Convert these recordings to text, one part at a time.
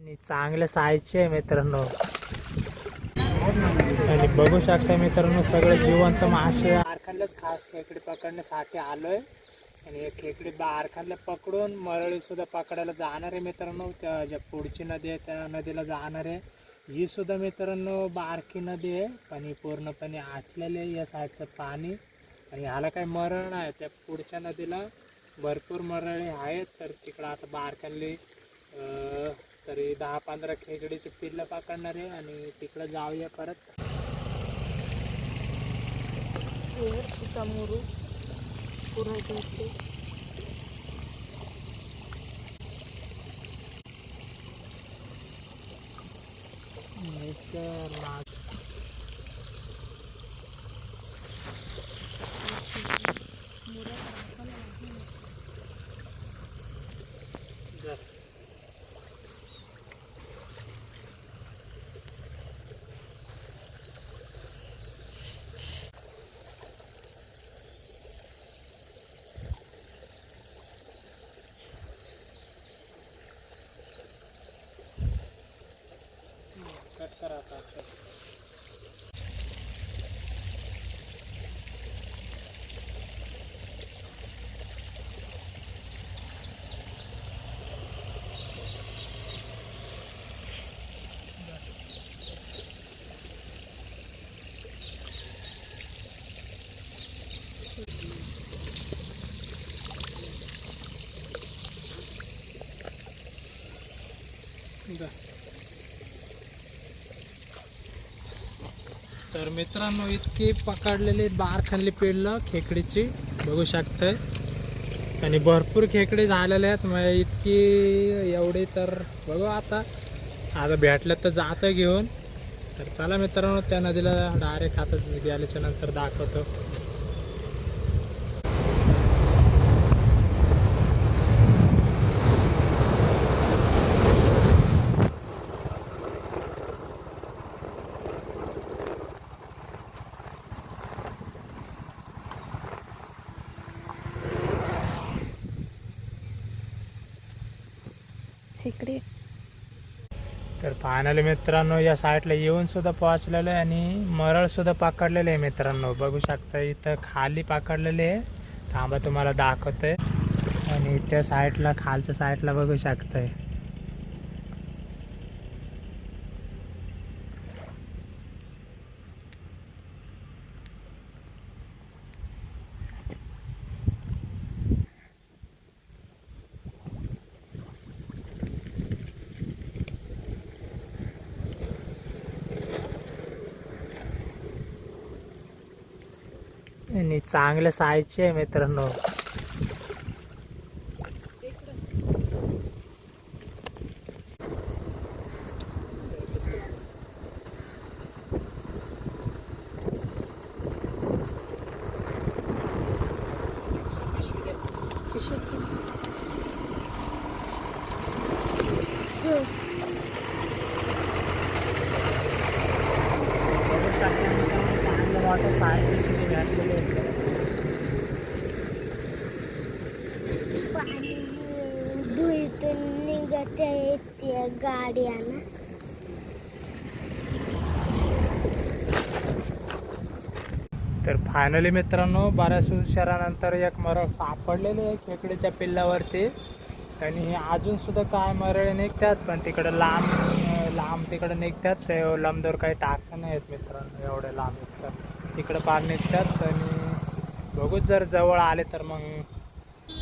आणि चांगल्या साईजचे आहे मित्रांनो. आणि बघू शकता मित्रांनो सगळे जिवंत मासे. आरखानलाच खास खेकडे पकडण्यासाठी आलोय. आणि हे खेकडे आरखानला पकडून मरळी सुद्धा पकडायला जाणार आहे मित्रांनो. त्या ज्या पुढची नदी आहे त्या नदीला जाणार आहे. ही सुद्धा मित्रांनो बारकी नदी आहे पाणी पूर्णपणे आटलेले आहे या साईडचं पाणी. आणि ह्याला काही मरळ नाही त्या पुढच्या नदीला भरपूर मरळे आहेत. तर तिकडं आता बारकाली तरी दहा पंधरा खेकडीचे पिल्लं पकडणार आहे आणि तिकडं जाऊया परत. समोर पुन्हा कट करा आता तर मित्रांनो इतकी पकडलेली बार खाल्ली पेडलं खेकडीची बघू शकताय. आणि भरपूर खेकडे झालेले आहेत मग इतकी एवढी तर बघू आता. आता भेटलं तर जातं घेऊन. तर चला मित्रांनो त्या नदीला डायरेक्ट आता गेल्याच्यानंतर दाखवतो. फायनली मित्रांनो या साईडला येऊन सुद्धा पोहोचलेलं आहे आणि मरळ सुद्धा पकडलेले आहे मित्रांनो. बघू शकता इथं खाली पकडलेले आहे. थांबा तुम्हाला दाखवतोय. आणि त्या साईडला खालच्या साईडला बघू शकताय. आणि चांगले साईजचे आहे मित्रांनो. बघू शकता मित्रांनो, चांगलं मोठं साईज सुद्धा घातलेलं आहे पाणी धुईतून निघते गाडी आणा तर फायनली मित्रांनो बऱ्याच शहरानंतर एक मरळ सापडलेले आहे खेकडीच्या पिल्लावरती. आणि हे अजून सुद्धा काय मरळे निघतात? पण तिकडं लांब लांब तिकडं निघतात. ते लंबदोर काही टाकत आहेत मित्रांनो एवढे लांब निघतात. तिकडं पार निघतात. आणि बघूच जर जवळ आले तर मग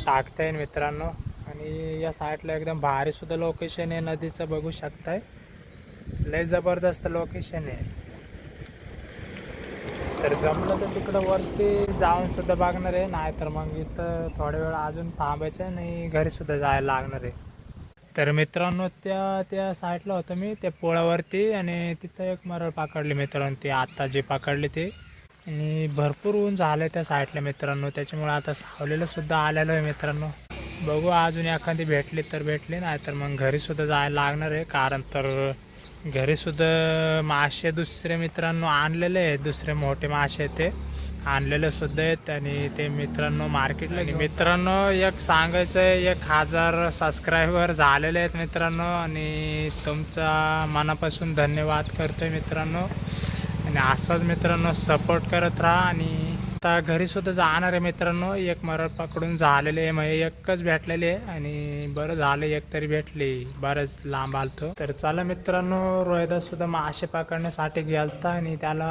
टाकता येईल मित्रांनो. आणि या साईडला एकदम भारी सुद्धा लोकेशन आहे. नदीचं बघू शकताय. लय जबरदस्त लोकेशन आहे. तर जमलं तर तिकडं वरती जाऊन सुद्धा बघणार आहे. नाहीतर मग इथं थोड्या वेळ अजून थांबायचं आहे आणि घरी सुद्धा जायला लागणार आहे. तर मित्रांनो त्या त्या साईडला होतं मी त्या पोळावरती आणि तिथं एक मरळ पकडली मित्रांनो ती आत्ता जी पकडली ती. आणि भरपूर ऊन झालं त्या साईडला मित्रांनो. त्याच्यामुळे आता सावलेलं सुद्धा आलेलं आहे मित्रांनो. बघू अजून एखादी भेटली तर भेटली नाही तर मग घरीसुद्धा जायला लागणार आहे. कारण तर घरीसुद्धा मासे दुसरे मित्रांनो आणलेले आहेत. दुसरे मोठे मासे ते आणलेले सुद्धा आहेत. आणि ते मित्रांनो मार्केटला मित्रांनो एक सांगायचं आहे एक हजार सबस्क्रायबर झालेले आहेत मित्रांनो. आणि तुमचा मनापासून धन्यवाद करतो मित्रांनो. आणि असंच मित्रांनो सपोर्ट करत राहा. आणि आता घरी सुद्धा जाणार आहे मित्रांनो. एक मरड पकडून झालेले आहे म्हणजे एकच भेटलेले आहे आणि बरं झालं एक तरी भेटली. बरंच लांब आलतो. तर चला मित्रांनो रोहिदास सुद्धा मासे पकडण्यासाठी गेलता आणि त्याला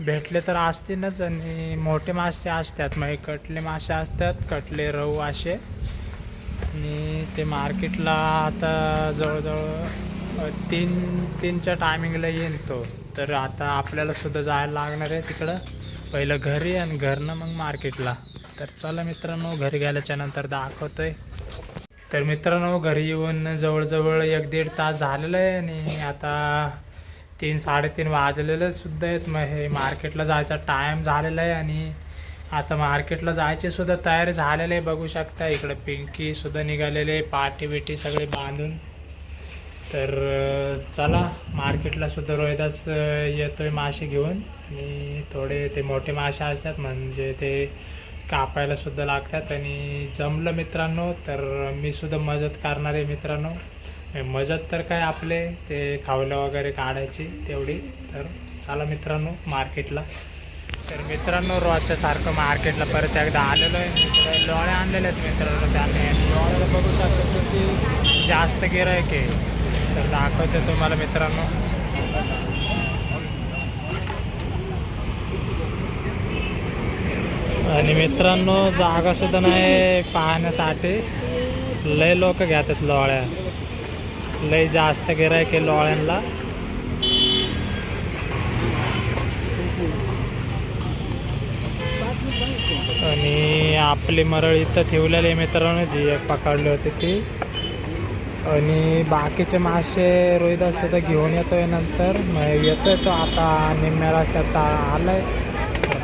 भेटले तर असतीलच आणि मोठे मासे असतात. म्हणजे कटले मासे असतात कटले रहू असे. आणि ते मार्केटला आता जवळजवळ तीन तीनच्या टायमिंगला येईन तो. तर आता आपल्याला सुद्धा जायला लागणार आहे तिकडं. पहिलं घरी आणि घरनं मग मार्केटला. तर चला मित्रांनो घरी गेल्याच्यानंतर दाखवतोय. तर मित्रांनो घरी येऊन जवळजवळ एक दीड तास झालेलं आहे आणि आता तीन साडेतीन वाजलेले सुद्धा आहेत. मग हे मार्केटला जायचा टाईम झालेला आहे आणि आता मार्केटला जायची सुद्धा तयारी झालेली आहे. बघू शकता इकडं पिंकी सुद्धा निघालेले आहे पाठी बिटी सगळे बांधून. तर चला मार्केटला सुद्धा रोहिदास येतोय मासे घेऊन. आणि थोडे ते मोठे मासे असतात म्हणजे ते कापायला सुद्धा लागतात. आणि जमलं मित्रांनो तर मी सुद्धा मदत करणार आहे मित्रांनो. मजत मदत तर काय आपले ते खावलं वगैरे काढायची तेवढी. तर चला मित्रांनो मार्केटला. तर मित्रांनो रोजच्यासारखं मार्केटला परत एकदा आलेलो आहे. तर लोळे आणलेले आहेत मित्रांनो त्याने. लोळ्याला बघू शकतो की जास्त गिरायक आहे. तर दाखवते तुम्हाला मित्रांनो. आणि मित्रांनो जागा सुद्धा नाही पाहण्यासाठी. लय लोक घेतात लोळ्या. लय जास्त गिरायक आहे लोळ्यांना आणि आपली मरळ इथं ठेवलेली आहे मित्रांनो जी एक पकडली होती ती. आणि बाकीचे मासे रोहिदास सुद्धा घेऊन येतोय नंतर. मग येतोय तो आता निम्म्या रस्त्यात आलाय.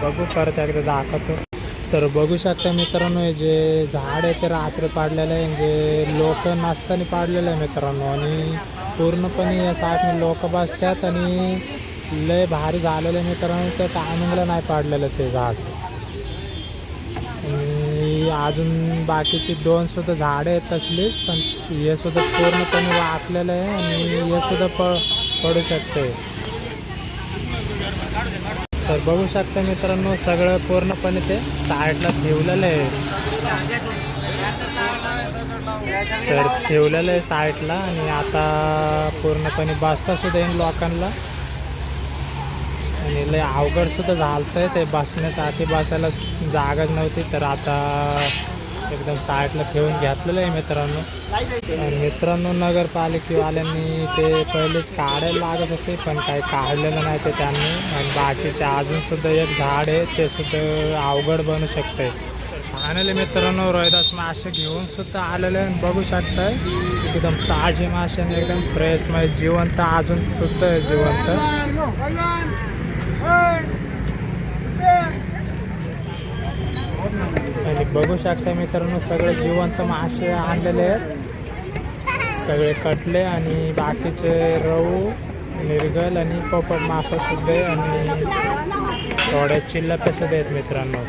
बघू परत एकदा दाखवतो. तर बघू शकता मित्रांनो हे जे झाड आहे ते रात्री पाडलेलं आहे जे लोक नाचताना पाडलेलं आहे मित्रांनो. आणि पूर्णपणे या साईडने लोक बसतात आणि लय भारी झालेलं आहे मित्रांनो त्या टायमिंगला नाही पाडलेलं ते झाड. आणि अजून बाकीची दोन सुद्धा झाडं आहेत तसलीच पण हे सुद्धा पूर्णपणे वाकलेलं आहे आणि हे सुद्धा प पडू शकते. तर बघू शकता मित्रांनो सगळं पूर्णपणे ते साईडला ठेवलेलं आहे. तर ठेवलेलं आहे साईडला आणि आता पूर्णपणे बसता सुद्धा येईल लोकांना. आणि लय अवघड सुद्धा आहे ते बसण्यासाठी बसायला जागाच नव्हती तर आता एकदम साईडला ठेवून घेतलेलं आहे मित्रांनो. आणि मित्रांनो नगरपालिकेवाल्यांनी ते पहिलेच काढायला लागत होते पण काही काढलेलं नाही ते त्यांनी. आणि बाकीचे अजून सुद्धा एक झाड आहे ते सुद्धा अवघड बनू शकते आणले मित्रांनो रोहिदास मासे घेऊन सुद्धा आलेले आहे. आणि बघू शकताय एकदम ताजे मासे आणि एकदम फ्रेश म्हणजे जिवंत अजून सुद्धा आहे जिवंत. आणि बघू शकता मित्रांनो सगळे जिवंत मासे आणलेले आहेत. सगळे कटले आणि बाकीचे रहू निर्गल आणि पोपट मासा सुद्धा आहे आणि थोड्या चिल्लप्या सुद्धा आहेत मित्रांनो.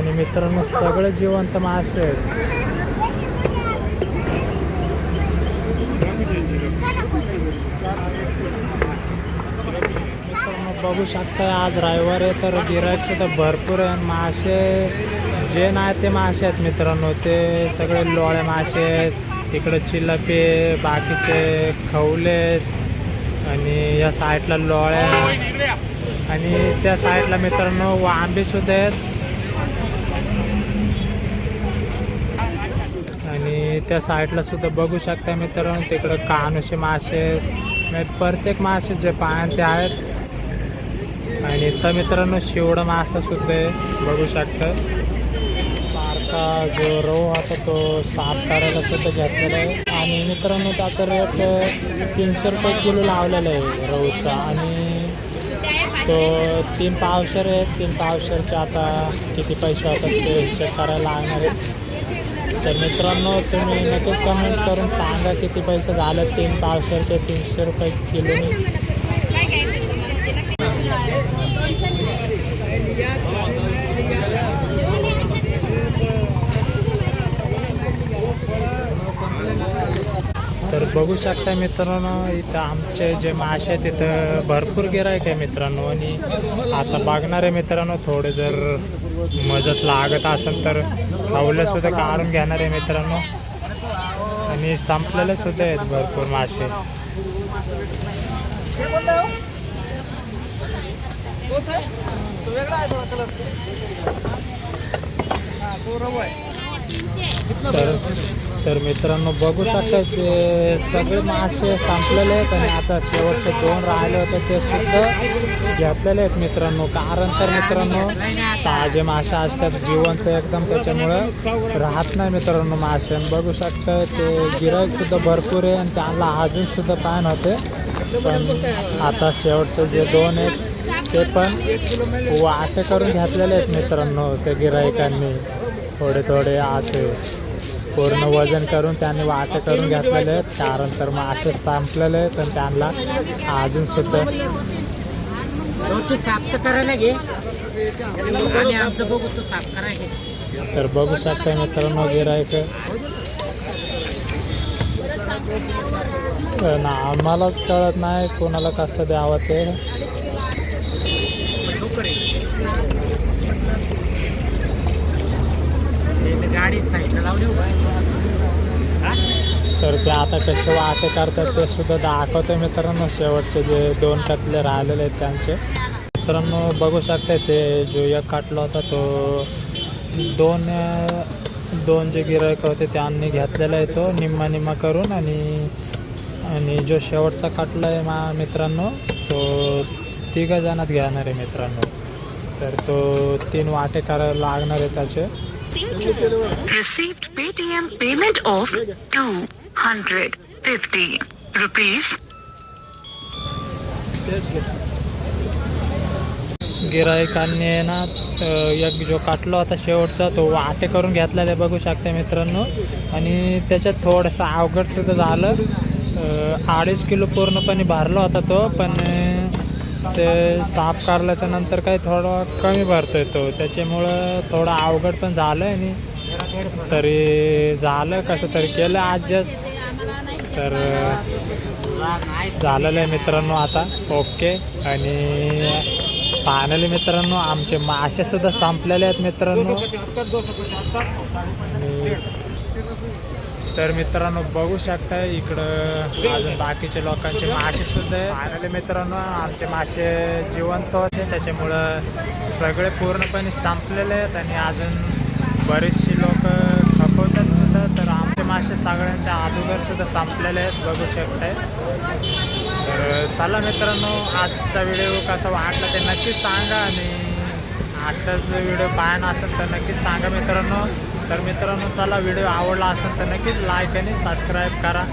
आणि मित्रांनो सगळे जिवंत मासे आहेत. बघू शकता आज रविवार आहे तर गिरायक सुद्धा भरपूर आहे. मासे जे नाही ते मासे आहेत मित्रांनो ते सगळे लोळे मासे आहेत. तिकडे चिलपे बाकीचे खवले आहेत. आणि या साईडला लोळ्या आणि त्या साईडला मित्रांनो वांबे सुद्धा आहेत. आणि त्या साईडला सुद्धा बघू शकता मित्रांनो. तिकडं कानुसे मासे आहेत. प्रत्येक मासे जे पाण्यात ते आहेत. आणि इथं मित्रांनो शिवडं मासा सुद्धा आहे. बघू शकता. बारका जो रोह होता तो साफ करायला सुद्धा घेतलेला आहे. आणि मित्रांनो त्याचा रेट तीनशे रुपये किलो लावलेला आहे रोहचा. आणि तो तीन पावशर आहेत तीन पावशरचे आता किती पैसे होतात ते हिशेब करायला लागणार आहे. तर मित्रांनो तुम्ही नक्कीच कमेंट करून सांगा किती पैसे झालं. तीन पाचशेचे तीनशे रुपये किलोने तर बघू शकता मित्रांनो इथं आमचे जे मासे आहेत तिथं भरपूर गिरायक आहे मित्रांनो. आणि आता बघणारे मित्रांनो थोडे जर मजत लागत असेल तर खावलं सुद्धा काढून घेणार आहे मित्रांनो. आणि संपलेले सुद्धा आहेत भरपूर मासे. तर तर मित्रांनो बघू शकता जे सगळे मासे संपलेले आहेत आणि आता शेवटचे दोन राहिले होते ते सुद्धा घेतलेले आहेत मित्रांनो. कारण तर मित्रांनो ताजे मासे असतात जिवंत एकदम त्याच्यामुळं राहत नाही मित्रांनो मासे. आणि बघू शकता ते गिराईक सुद्धा भरपूर आहे आणि त्यांना अजून सुद्धा पान होते. पण आता शेवटचे जे दोन आहेत ते पण वाटे करून घेतलेले आहेत मित्रांनो त्या गिराईकांनी थोडे थोडे असे. पूर्ण वजन करून त्यांनी वाटे करून घेतलेले आहेत कारण तर मासे संपलेले आहेत आणि त्यांना अजून सुद्धा तर बघू शकता मित्रांनो गिरायक ना आम्हालाच कळत नाही कोणाला कसं द्यावं ते. तर ते आता कसे वाटे करतात ते सुद्धा दाखवते मित्रांनो. शेवटचे जे दोन कटले राहिलेले आहेत त्यांचे. मित्रांनो बघू शकते ते जो एक काटला होता तो दोन दोन जे गिरायक होते त्यांनी घेतलेला आहे तो निम्मा निम्मा करून आणि आणि जो शेवटचा काटला आहे मा मित्रांनो तो तिघा जणात घेणार आहे मित्रांनो. तर तो तीन वाटे करायला लागणार आहे त्याचे. Received Paytm payment of 250 rupees. गिरायकांनी ना एक जो काटला होता शेवटचा तो वाटे करून घेतला ते बघू शकता मित्रांनो. आणि त्याच्यात थोडंसं अवघडसुद्धा झालं. अडीच किलो पूर्णपणे भरला होता तो पण ते साफ काढल्याच्या नंतर काही थोडं कमी भरतोय तो त्याच्यामुळं थोडं अवघड पण झालं आहे आणि तरी झालं कसं तरी केलं ॲडजस्ट तर झालेलं आहे मित्रांनो आता. ओके. आणि फायनली मित्रांनो आमचे मासे सुद्धा संपलेले आहेत मित्रांनो. आणि तर मित्रांनो बघू शकता इकडं अजून बाकीच्या लोकांचे मासे सुद्धा आहे फायनली मित्रांनो आमचे मासे जिवंत होते त्याच्यामुळं सगळे पूर्णपणे संपलेले आहेत आणि अजून बरेचसे लोक खपवतात सुद्धा. तर आमचे मासे सगळ्यांच्या अगोदर सुद्धा संपलेले आहेत बघू शकताय. तर चला मित्रांनो आजचा व्हिडिओ कसा वाटला ते नक्कीच सांगा आणि आजचाच व्हिडिओ पाहणं असेल तर नक्कीच सांगा मित्रांनो. तर मित्रांनो चला व्हिडिओ आवडला असेल तर नक्कीच लाईक आणि सबस्क्राईब करा.